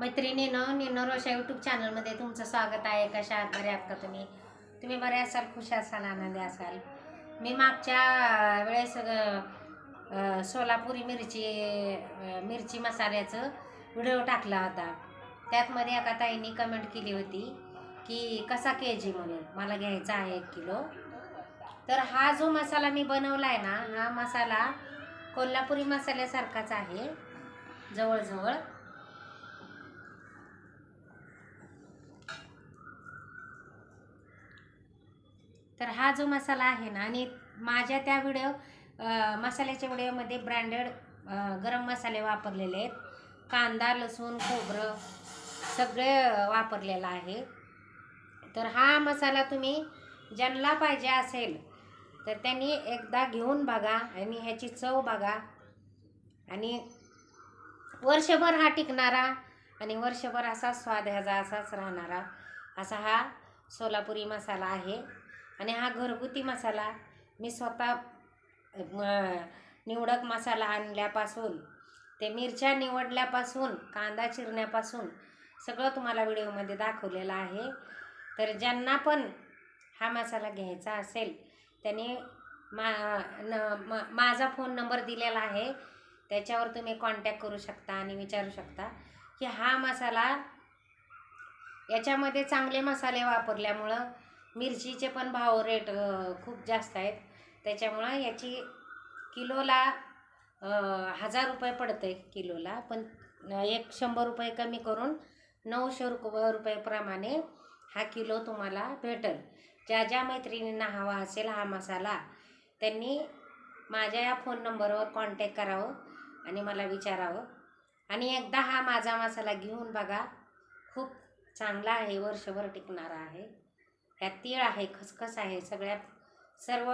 मैत्रिणीनं निनो रोशा यूट्यूब चॅनलमध्ये तुमचं स्वागत आहे. कशा आहात? बरे आहात का तुम्ही? तुम्ही बरे असाल? खुश असाल? आनंदी असाल? मी मागच्या वेळेस सोलापुरी मिरची मिरची मसाल्याचं व्हिडिओ टाकला होता. त्यातमध्ये एका ताईंनी कमेंट केली होती की कसा के जी म्हणून? मला घ्यायचा आहे एक किलो. तर हा जो मसाला मी बनवला आहे ना हा मसाला कोल्हापुरी मसाल्यासारखाच आहे जवळजवळ. तर हा जो मसाला आहे ना आणि माझ्या त्या व्हिडिओ मसाल्याच्या व्हिडिओमध्ये ब्रँडेड गरम मसाले वापरलेले आहेत. कांदा लसूण खोबरं सगळे वापरलेलं आहे. तर हा मसाला तुम्ही ज्यांना पाहिजे असेल तर त्यांनी एकदा घेऊन बघा आणि ह्याची चव बघा. आणि वर्षभर हा टिकणारा आणि वर्षभर असा स्वाद ह्याचा असाच राहणारा असा हा सोलापुरी मसाला आहे. आणि हा घरगुती मसाला मी स्वतः निवडक मसाला आणल्यापासून ते मिरच्या निवडल्यापासून कांदा चिरण्यापासून सगळं तुम्हाला व्हिडिओमध्ये दाखवलेलं आहे. तर ज्यांना पण हा मसाला घ्यायचा असेल त्यांनी मा न मा माझा फोन नंबर दिलेला आहे. त्याच्यावर तुम्ही कॉन्टॅक्ट करू शकता आणि विचारू शकता की हा मसाला याच्यामध्ये चांगले मसाले वापरल्यामुळं मिरचीचे पण भाव रेट खूप जास्त आहेत. त्याच्यामुळं याची किलोला हजार रुपये पडते किलोला. पण एक शंभर रुपये कमी करून नऊशे रुप रुपयेप्रमाणे हा किलो तुम्हाला भेटेल. ज्या ज्या मैत्रिणींना हवा असेल हा मसाला त्यांनी माझ्या या फोन नंबरवर कॉन्टॅक्ट करावं आणि मला विचारावं. आणि एकदा हा माझा मसाला घेऊन बघा. खूप चांगला आहे वर्षभर टिकणारा आहे. ह्यात तीळ आहे खसखस आहे सगळ्यात सर्व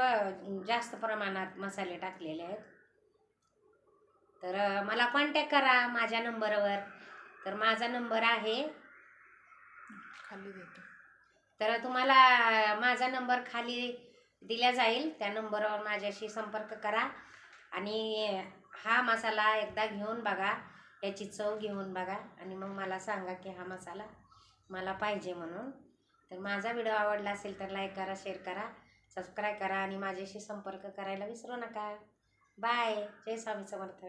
जास्त प्रमाणात मसाले टाकलेले आहेत. तर मला कॉन्टॅक्ट करा माझ्या नंबरवर. तर माझा नंबर आहे. खाली देतो. तर तुम्हाला माझा नंबर खाली दिला जाईल. त्या नंबरवर माझ्याशी संपर्क करा. आणि हा मसाला एकदा घेऊन बघा. याची चव घेऊन बघा. आणि मग मला सांगा की हा मसाला मला पाहिजे म्हणून. तर माझा व्हिडिओ आवडला असेल तर लाईक करा शेअर करा सबस्क्राईब करा आणि माझ्याशी संपर्क करायला विसरू नका. बाय जय स्वामी समर्थ.